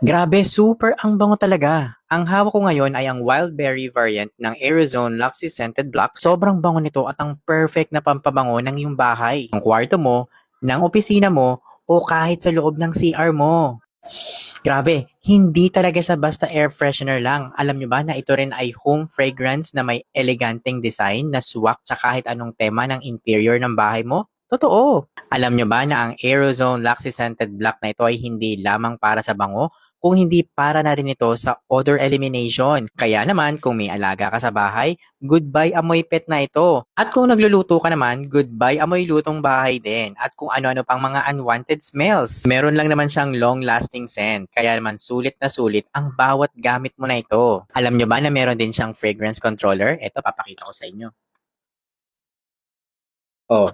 Grabe, super ang bango talaga. Ang hawak ko ngayon ay ang wild berry variant ng Arizona Luxy Scented Black. Sobrang bango nito at ang perfect na pampabango ng iyong bahay, ng kwarto mo, ng opisina mo, o kahit sa loob ng CR mo. Grabe, hindi talaga sa basta air freshener lang. Alam nyo ba na ito rin ay home fragrance na may eleganteng design na swak sa kahit anong tema ng interior ng bahay mo? Totoo! Alam nyo ba na ang Aerozone Luxy Scented Black na ito ay hindi lamang para sa bango, kung hindi para na rin ito sa odor elimination. Kaya naman, kung may alaga ka sa bahay, goodbye amoy pet na ito. At kung nagluluto ka naman, goodbye amoy lutong bahay din. At kung ano-ano pang mga unwanted smells. Meron lang naman siyang long-lasting scent. Kaya naman sulit na sulit ang bawat gamit mo na ito. Alam nyo ba na meron din siyang fragrance controller? Ito, papakita ko sa inyo. Oh,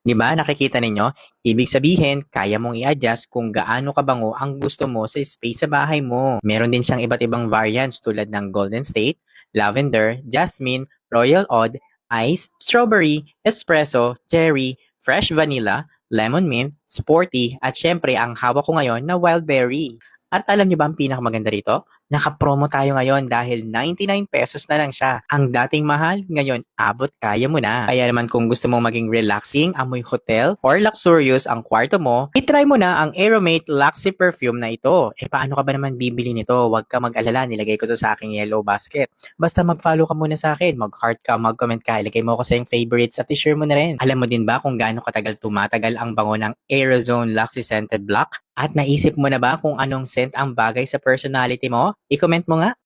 Di ba? Nakikita ninyo? Ibig sabihin, kaya mong i-adjust kung gaano kabango ang gusto mo sa space sa bahay mo. Meron din siyang iba't ibang variants tulad ng Golden State, Lavender, Jasmine, Royal Oud, Ice, Strawberry, Espresso, Cherry, Fresh Vanilla, Lemon Mint, Sporty, at syempre ang hawak ko ngayon na Wild Berry. At alam niyo ba ang pinakamaganda rito? Naka-promo tayo ngayon dahil 99 pesos na lang siya. Ang dating mahal, ngayon abot kaya mo na. Kaya naman kung gusto mong maging relaxing, amoy hotel, or luxurious ang kwarto mo, itry mo na ang Aeromate Luxy Perfume na ito. E paano ka ba naman bibili nito? Huwag ka mag-alala, nilagay ko to sa aking yellow basket. Basta mag-follow ka muna sa akin, mag-heart ka, mag-comment ka, ilagay mo ko sa yung favorites at i-share mo na rin. Alam mo din ba kung gaano katagal tumatagal ang bango ng Aerozone Luxy Scented Black? At naisip mo na ba kung anong scent ang bagay sa personality mo? I-comment mo nga.